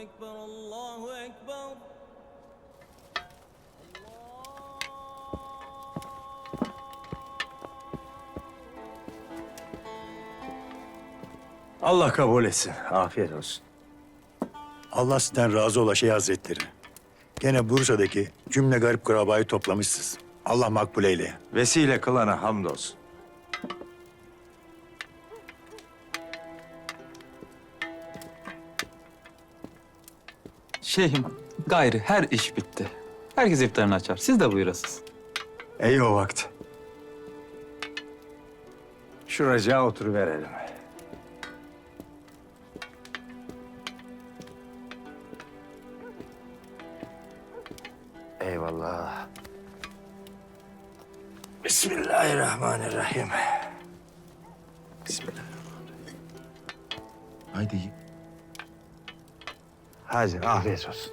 Ekber, Allahu Ekber. Allah kabul etsin. Afiyet olsun. Allah sizden razı ola şey hazretleri. Gene Bursa'daki cümle garip kurabayı toplamışsınız. Allah makbul eyle. Vesile kılana hamdolsun. Şeyhim, gayrı her iş bitti. Herkes iftarını açar. Siz de buyurasınız. Ey o vakit. Şuracağa oturuverelim. Eyvallah. Bismillahirrahmanirrahim. Bismillahirrahmanirrahim. Haydi. Hadi afiyet olsun.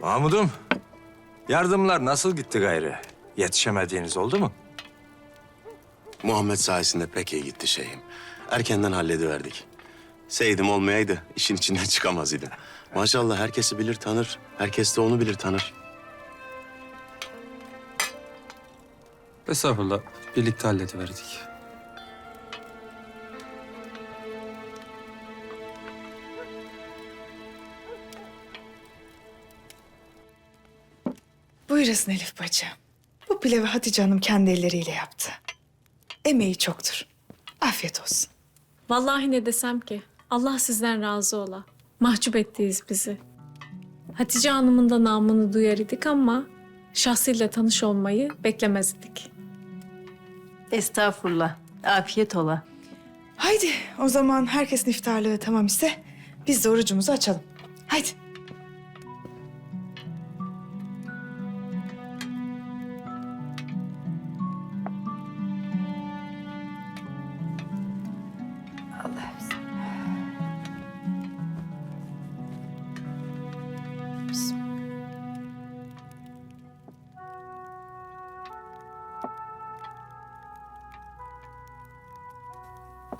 Mahmud'um, yardımlar nasıl gitti gayrı? Yetişemediğiniz oldu mu? Muhammed sayesinde pek iyi gitti şeyim. Erkenden hallediverdik. Seydim olmayaydı işin içinden çıkamaz idi. Maşallah herkesi bilir tanır. Herkes de onu bilir tanır. Estağfurullah, birlikte hallediverdik. Buyurasın Elif bacı. Bu pilavı Hatice Hanım kendi elleriyle yaptı. Emeği çoktur. Afiyet olsun. Vallahi ne desem ki Allah sizden razı ola. Mahcup ettiniz bizi. Hatice Hanım'ın da namını duyar idik ama şahsıyla tanış olmayı beklemezdik. Estağfurullah. Afiyet ola. Haydi o zaman herkesin iftarlığı tamam ise biz de orucumuzu açalım. Haydi.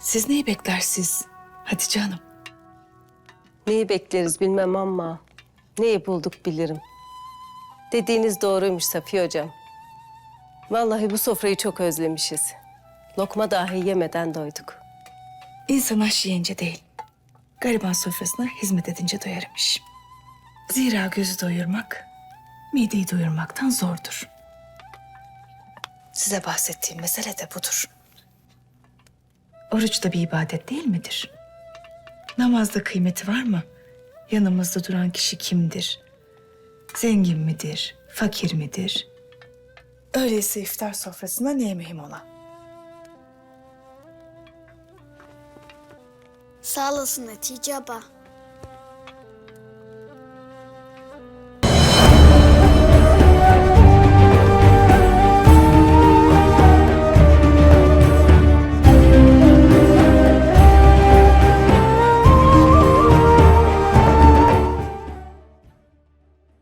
Siz neyi beklersiniz Hatice Hanım? Neyi bekleriz bilmem ama neyi bulduk bilirim. Dediğiniz doğruymuş Safiye hocam. Vallahi bu sofrayı çok özlemişiz. Lokma dahi yemeden doyduk. İnsan aş yiyince değil, gariban sofrasına hizmet edince doyarmış. Zira gözü doyurmak, mideyi doyurmaktan zordur. Size bahsettiğim mesele de budur. Oruç da bir ibadet değil midir? Namazda kıymeti var mı? Yanımızda duran kişi kimdir? Zengin midir? Fakir midir? Öyleyse iftar sofrasına ne mühim olan? Sağ olasın Hatice abla.